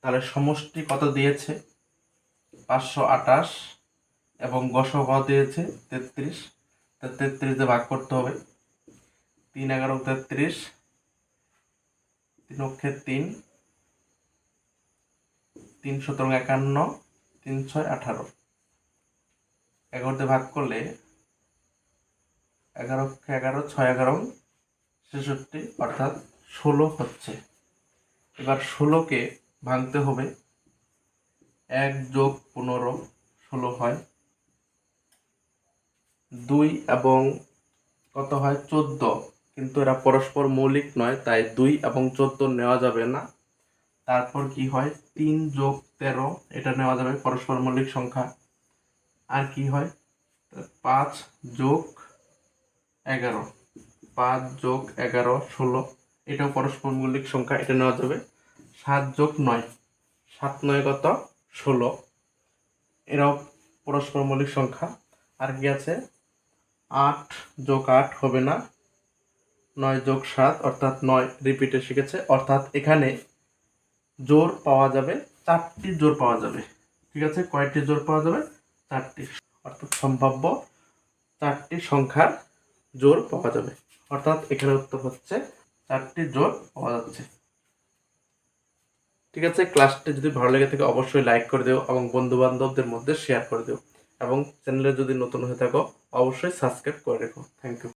তাহলে সমষ্টি কত দিয়েছে? পাঁচশো আটাশ এবং গস গসক দিয়েছে তেত্রিশ। তা তেত্রিশ দিয়ে ভাগ করতে হবে। তিন এগারো তেত্রিশ, তিন অক্ষে তিন তিন সতেরো একান্ন, তিন ছয় আঠারো। এগারো দিয়ে ভাগ করলে এগারো এগারো, ছয় এগারো, ছেষট্টি, অর্থাৎ ষোলো হচ্ছে। এবার ষোলোকে ভাঙতে হবে। এক যোগ পনেরো ষোলো হয়। দুই এবং কত হয়? চোদ্দ। কিন্তু এরা পরস্পর মৌলিক নয়, তাই দুই এবং চোদ্দ নেওয়া যাবে না। তারপর কি হয়? তিন যোগ তেরো, এটা নেওয়া যাবে পরস্পর মৌলিক সংখ্যা। আর কি হয়? পাঁচ যোগ এগারো। পাঁচ যোগ এগারো ষোলো, এটাও পরস্পর মৌলিক সংখ্যা, এটা নেওয়া যাবে সাত যোগ নয়, সাত নয় কত? ষোলো। এরাও পরস্পর মৌলিক সংখ্যা। আর কি আছে? আট যোগ আট হবে না। নয় যোগ সাত, অর্থাৎ নয় রিপিটে শিখেছে। অর্থাৎ এখানে জোর পাওয়া যাবে, চারটি জোর পাওয়া যাবে। ঠিক আছে? কয়টি জোর পাওয়া যাবে? চারটি। অর্থাৎ সম্ভাব্য চারটি সংখ্যার জোর পাওয়া যাবে। অর্থাৎ এখানে উত্তর হচ্ছে, চারটি জোর পাওয়া যাচ্ছে। ঠিক আছে? ক্লাসটি যদি ভালো লেগে থাকে অবশ্যই লাইক করে দিও এবং বন্ধু বান্ধবদের মধ্যে শেয়ার করে দিও এবং চ্যানেলে যদি নতুন হয়ে থাকো, অবশ্যই সাবস্ক্রাইব করে রেখো। Thank you